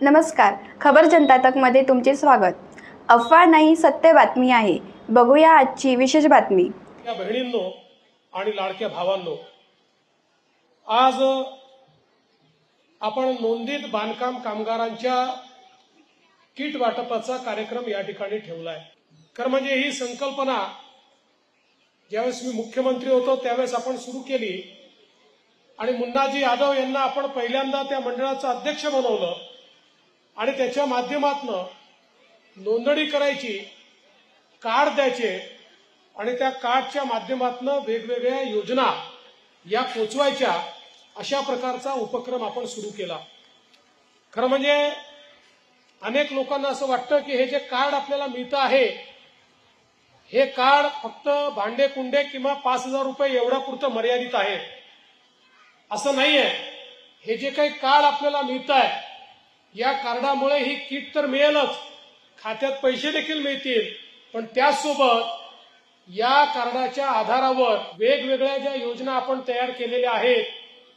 नमस्कार. खबर जनता तकमध्ये तुमचे स्वागत. अफवा नाही सत्य बातमी आहे. बघूया आजची विशेष बातमी. बहिणींनो आणि लाडक्या भावांनो आज आपण नोंदीत बांधकाम कामगारांच्या किट वाटपाचा कार्यक्रम या ठिकाणी ठेवलाय. खरं म्हणजे ही संकल्पना ज्यावेळेस मी मुख्यमंत्री होतो त्यावेळेस आपण सुरू केली. आणि मुन्नाजी यादव यांना आपण पहिल्यांदा त्या मंडळाचं अध्यक्ष बनवलं. आणि त्याच्या माध्यमातनं नोंदणी करायची कार्ड द्यायचे आणि त्या कार्डच्या माध्यमातून वेगवेगळ्या योजना या पोचवायच्या अशा प्रकारचा उपक्रम आपण सुरू केला. खरं म्हणजे अनेक लोकांना असं वाटतं की हे जे कार्ड आपल्याला मिळतं आहे हे कार्ड फक्त भांडे कुंडे किंवा पाच हजार रुपये एवढ्या पुरतं मर्यादित आहे. असं नाहीये. हे जे काही कार्ड आपल्याला मिळत आहे या कार्डामुळे ही किट तर मिळेलच. खात्यात पैसे देखील मिळतील. पण त्याचसोबत या कार्डाच्या आधारावर वेगवेगळ्या ज्या योजना आपण तयार केलेल्या आहेत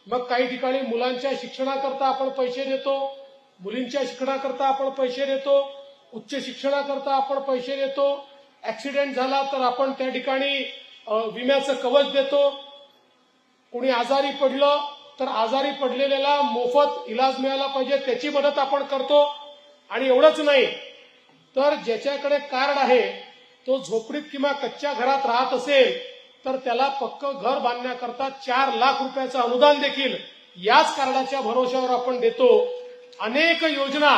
मग काही ठिकाणी मुलांच्या शिक्षणाकरता आपण पैसे देतो मुलींच्या शिक्षणाकरता आपण पैसे देतो उच्च शिक्षणाकरता आपण पैसे देतो ऍक्सिडेंट झाला तर आपण त्या ठिकाणी विम्याचं कवच देतो. कोणी आजारी पडलं तर आजारी पडलेल्याला मोफत इलाज मिळाला पाहिजे त्याची मदत आपण करतो. आणि एवढंच नाही तर ज्याच्याकडे कार्ड आहे तो झोपडीत किंवा कच्च्या घरात राहत असेल तर त्याला पक्क घर बांधण्याकरता चार लाख रुपयाचं अनुदान देखील याच कार्डाच्या भरोश्यावर आपण देतो. अनेक योजना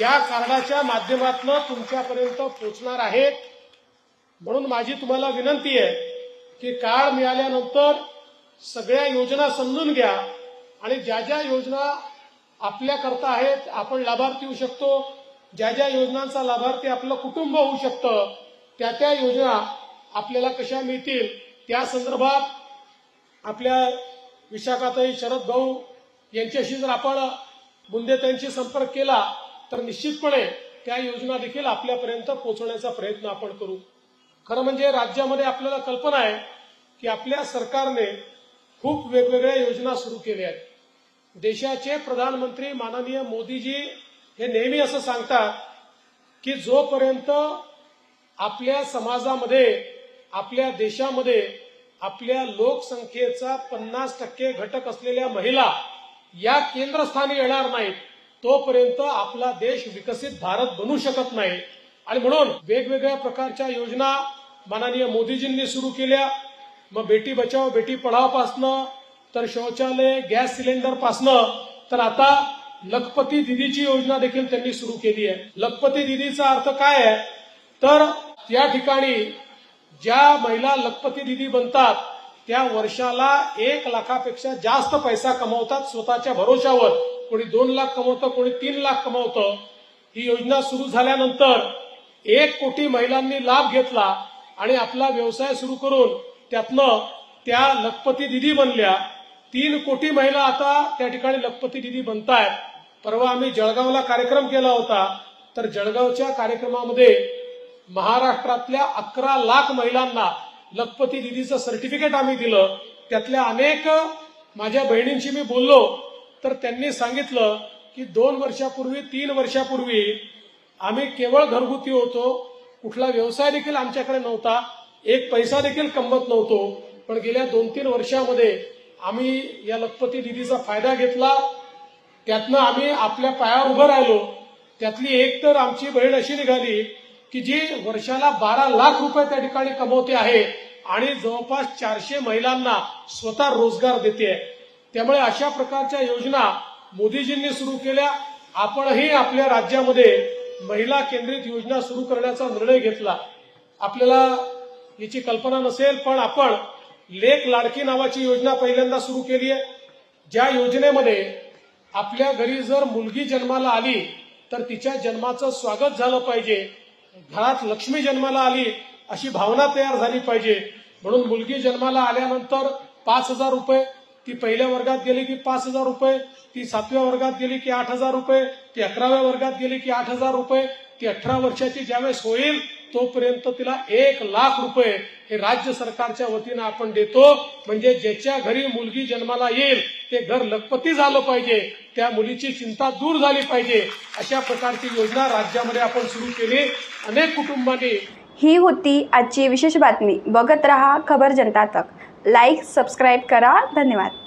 या कार्डाच्या माध्यमातून तुमच्यापर्यंत पोहोचणार आहेत. म्हणून माझी तुम्हाला विनंती आहे की कार्ड मिळाल्यानंतर सगळ्या योजना समजून घ्या आणि ज्या ज्या योजना आपल्याकरता आहेत आपण लाभार्थी होऊ शकतो. ज्या ज्या योजनांचा लाभार्थी आपलं कुटुंब होऊ शकतं त्या त्या योजना आपल्याला कशा मिळतील? त्या संदर्भात आपल्या विशाखाताई शरद भाऊ यांच्याशी जर आपण मुंदे संपर्क केला तर निश्चितपणे त्या योजना देखील आपल्यापर्यंत पोहोचवण्याचा प्रयत्न आपण करू. खरं म्हणजे राज्यामध्ये आपल्याला कल्पना आहे की आपल्या सरकारने खूप वेगवेगळ्या योजना सुरू केल्या आहेत. देशाचे प्रधानमंत्री माननीय मोदीजी हे नेहमी असं सांगतात की जोपर्यंत आपल्या समाजामध्ये आपल्या देशामध्ये आपल्या लोकसंख्येचा पन्नास टक्के घटक असलेल्या महिला या केंद्रस्थानी येणार नाहीत तोपर्यंत आपला देश विकसित भारत बनू शकत नाही. आणि म्हणून वेगवेगळ्या प्रकारच्या योजना माननीय मोदीजींनी सुरू केल्या. मग बेटी बचाव बेटी पढाव पासनं तर शौचालय गॅस सिलेंडर पासनं तर आता लखपती दिदीची योजना देखील त्यांनी सुरू केली आहे. लखपती दिदीचा अर्थ काय आहे? तर त्या ठिकाणी ज्या महिला लखपती दिदी बनतात त्या वर्षाला एक लाखापेक्षा जास्त पैसा कमवतात स्वतःच्या भरोशावर. कोणी दोन लाख कमवतं कोणी तीन लाख कमवतं. ही योजना सुरू झाल्यानंतर एक कोटी महिलांनी लाभ घेतला आणि आपला व्यवसाय सुरू करून त्यातनं त्या लखपती दिदी बनल्या. तीन कोटी महिला आता त्या ठिकाणी लखपती दिदी बनतायत. परवा आम्ही जळगावला कार्यक्रम केला होता. तर जळगावच्या कार्यक्रमामध्ये महाराष्ट्रातल्या अकरा लाख महिलांना लखपती दिदीचं सर्टिफिकेट आम्ही दिलं. त्यातल्या अनेक माझ्या बहिणींशी मी बोललो. तर त्यांनी सांगितलं की दोन वर्षापूर्वी तीन वर्षापूर्वी आम्ही केवळ घरगुती होतो. कुठला व्यवसाय देखील आमच्याकडे नव्हता. एक पैसा देखील कमवत नव्हतो पण गेल्या दोन तीन वर्षामध्ये आम्ही या लखपती दिदीचा फायदा घेतला. त्यातनं आम्ही आपल्या पायावर उभं राहिलो. त्यातली एक तर आमची बहीण अशी निघाली की जी वर्षाला बारा लाख रुपये त्या ठिकाणी कमवते आहे आणि जवळपास चारशे महिलांना स्वतः रोजगार देते त्यामुळे अशा प्रकारच्या योजना मोदीजींनी सुरू केल्या. आपणही आपल्या राज्यामध्ये महिला केंद्रित योजना सुरू करण्याचा निर्णय घेतला. आपल्याला याची कल्पना नसेल पण आपण लेख लाडकी नावाची योजना पहिल्यांदा सुरू केली आहे. ज्या योजनेमध्ये आपल्या घरी जर मुलगी जन्माला आली तर तिच्या जन्माचं स्वागत झालं पाहिजे. घरात लक्ष्मी जन्माला आली अशी भावना तयार झाली पाहिजे. म्हणून मुलगी जन्माला आल्यानंतर पाच हजार रुपये ती पहिल्या वर्गात गेली की पाच हजार रुपये ती सातव्या वर्गात गेली की आठ हजार रुपये ती अकराव्या वर्गात गेली की आठ हजार रुपये ती अठरा वर्षाची ज्यावेळेस होईल तोपर्यंत तिला एक लाख रुपये हे राज्य सरकारच्या वतीनं आपण देतो. म्हणजे ज्याच्या घरी मुलगी जन्माला येईल ते घर लखपती झालं पाहिजे. त्या मुलीची चिंता दूर झाली पाहिजे. अशा प्रकारची योजना राज्यामध्ये आपण सुरू केली. अनेक कुटुंबांनी ही होती आजची विशेष बातमी. बघत रहा खबर जनता तक. लाईक सबस्क्राईब करा. धन्यवाद.